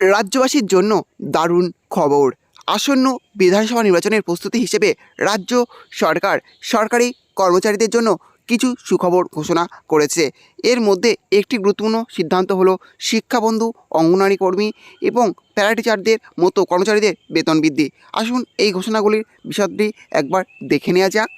রাজ্যবাসীর জন্য দারুণ খবর। আসন্ন বিধানসভা নির্বাচনের প্রস্তুতি হিসেবে রাজ্য সরকার সরকারি কর্মচারীদের জন্য কিছু সুখবর ঘোষণা করেছে। এর মধ্যে একটি গুরুত্বপূর্ণ সিদ্ধান্ত হলো শিক্ষাবন্ধু অঙ্গনারী কর্মী এবং প্যারাটিচারদের মতো কর্মচারীদের বেতন বৃদ্ধি। আসুন এই ঘোষণাগুলির বিশদটি একবার দেখে নেওয়া যাক।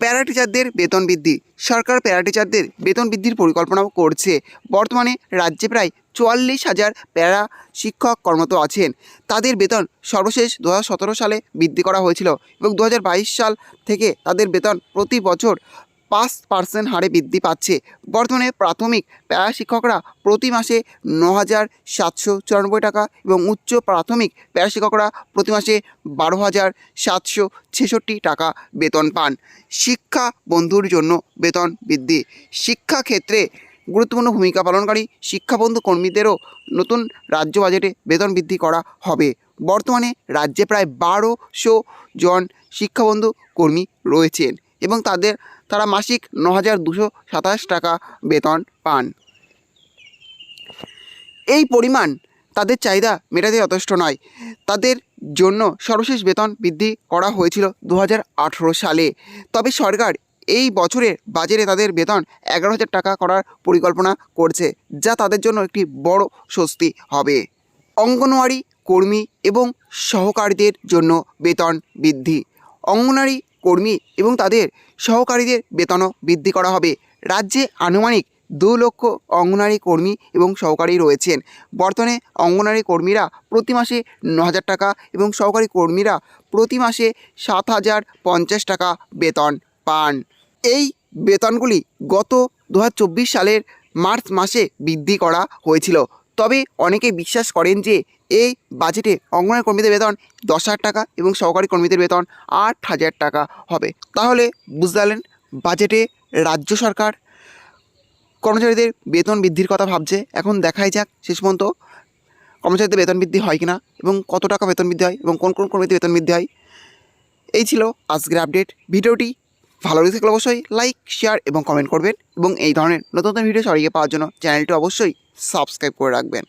প্যারা টিচারদের বেতন বৃদ্ধি। সরকার প্যারা টিচারদের বেতন বৃদ্ধির পরিকল্পনাও করছে। বর্তমানে রাজ্যে প্রায় চুয়াল্লিশ হাজার প্যারা শিক্ষক কর্মরত আছেন। তাদের বেতন সর্বশেষ দু হাজার সতেরো সালে বৃদ্ধি করা হয়েছিল এবং দু হাজার বাইশ সাল থেকে তাদের বেতন প্রতি বছর পাঁচ পার্সেন্ট হারে বৃদ্ধি পাচ্ছে। বর্তমানে প্রাথমিক প্যারা শিক্ষকরা প্রতি মাসে ন হাজার সাতশো চুরানব্বই টাকা এবং উচ্চ প্রাথমিক প্যারা শিক্ষকরা প্রতি মাসে বারো হাজার সাতশো ছেষট্টি টাকা বেতন পান। শিক্ষা বন্ধুর জন্য বেতন বৃদ্ধি। শিক্ষা ক্ষেত্রে গুরুত্বপূর্ণ ভূমিকা পালনকারী শিক্ষাবন্ধু কর্মীদেরও নতুন রাজ্য বাজেটে বেতন বৃদ্ধি করা হবে। বর্তমানে রাজ্যে প্রায় বারোশো জন শিক্ষাবন্ধু কর্মী রয়েছেন। এবং তাদের, তারা মাসিক ন হাজার দুশো সাতাশ টাকা বেতন পান। এই পরিমাণ তাদের চাহিদা মেটাতে যথেষ্ট নয়। তাদের জন্য সর্বশেষ বেতন বৃদ্ধি করা হয়েছিল দু হাজার আঠেরো সালে। তবে সরকার এই বছরের বাজেটে তাদের বেতন এগারো হাজার টাকা করার পরিকল্পনা করছে, যা তাদের জন্য একটি বড় স্বস্তি হবে। অঙ্গনওয়াড়ি কর্মী এবং সহকারীদের জন্য বেতন বৃদ্ধি। অঙ্গনওয়াড়ি কর্মী এবং তাদের সহকারীদের বেতনও বৃদ্ধি করা হবে। রাজ্যে আনুমানিক দু লক্ষ অঙ্গনওয়াড়ি কর্মী এবং সহকারী রয়েছেন। বর্তমানে অঙ্গনওয়াড়ি কর্মীরা প্রতি মাসে ন হাজার টাকা এবং সহকারী কর্মীরা প্রতি মাসে সাত হাজার পঞ্চাশ টাকা বেতন পান। এই বেতনগুলি গত দু হাজার চব্বিশ সালের মার্চ মাসে বৃদ্ধি করা হয়েছিল। তবে অনেকে বিশ্বাস করেন যে এই বাজেটে অঙ্গনওয়াড়ি কর্মীদের বেতন দশ হাজার টাকা এবং সহকারী কর্মীদের বেতন আট হাজার টাকা হবে। তাহলে বুঝতে পারলেন বাজেটে রাজ্য সরকার কর্মচারীদের বেতন বৃদ্ধির কথা ভাবছে। এখন দেখাই যাক শেষ পর্যন্ত কর্মচারীদের বেতন বৃদ্ধি হয় কিনা এবং কত টাকা বেতন বৃদ্ধি হয় এবং কোন কোন কর্মীদের বেতন বৃদ্ধি হয়। এই ছিল আজকের আপডেট ভিডিওটি ভালো লেগে থাকলে অবশ্যই লাইক শেয়ার এবং কমেন্ট করবেন এবং এই ধরনের নতুন নতুন ভিডিও সরিয়ে পাওয়ার জন্য চ্যানেলটি অবশ্যই সাবস্ক্রাইব করে রাখবেন।